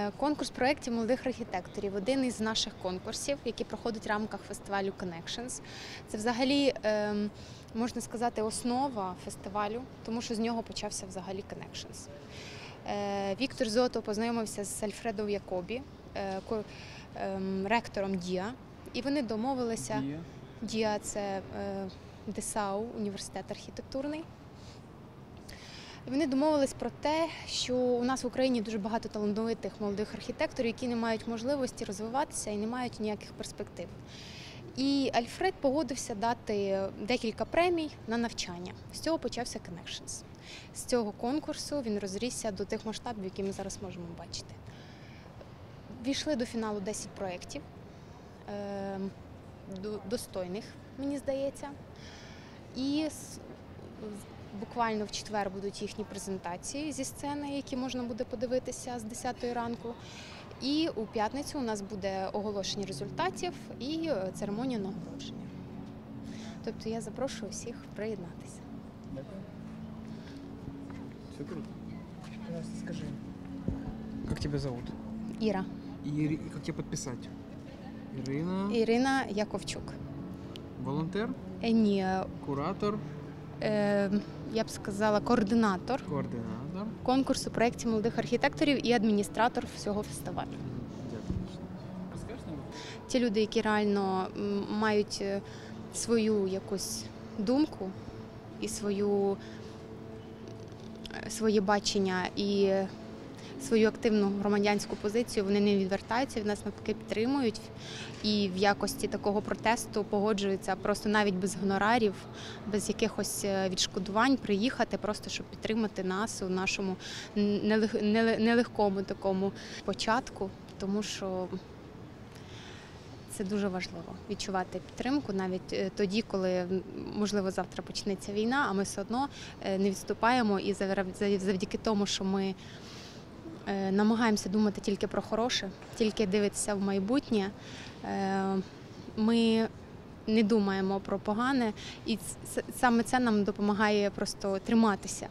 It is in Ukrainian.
Е, Конкурс проєктів молодих архітекторів один із наших конкурсів, який проходить в рамках фестивалю Connections. Це взагалі ем, можна сказати основа фестивалю, тому що з нього почався взагалі Connections. Е, Віктор Зото познайомився з Альфредом Якобі, е, ем, ректором ДІА, і вони домовилися. Дія це ДСАУ, університет архітектурний. І вони домовились про те, що у нас в Україні дуже багато талановитих молодих архітекторів, які не мають можливості розвиватися і не мають ніяких перспектив. І Альфред погодився дати декілька премій на навчання. З цього почався Connections. З цього конкурсу він розрісся до тих масштабів, які ми зараз можемо бачити. Війшли до фіналу 10 проєктів. Е, до- достойних, мені здається. І буквально в четвер будуть їхні презентації зі сцени, які можна буде подивитися з 10 ранку. І у п'ятницю у нас буде оголошення результатів і е, церемонія нагородження. Тобто я запрошую всіх приєднатися. Все круто. Пожалуйста, скажи. Как тебя зовут? Іра. И Ири- как тебя подписать? Ирина, Ірина Яковчук. волонтер, Е, ні, куратор, е, я б сказала, координатор координатор. конкурсу проєктів молодих архітекторів і адміністратор всього фестивалю. Дякую. Розкажеш нам? ті люди, які реально м, мають е, свою якусь думку і свою, е, своє бачення і свою активну громадянську позицію, вони не відвертаються від нас, навпаки підтримують. І в якості такого протесту погоджуються просто навіть без гонорарів, без якихось е, відшкодувань приїхати, просто щоб підтримати нас у нашому нелег- неле- нелегкому такому початку, тому що це дуже важливо відчувати підтримку навіть е, тоді, коли можливо завтра почнеться війна, а ми все одно е, не відступаємо. І за- завдяки тому, що ми намагаємося думати тільки про хороше, тільки дивитися в майбутнє. е, Ми не думаємо про погане, і саме це нам допомагає просто триматися.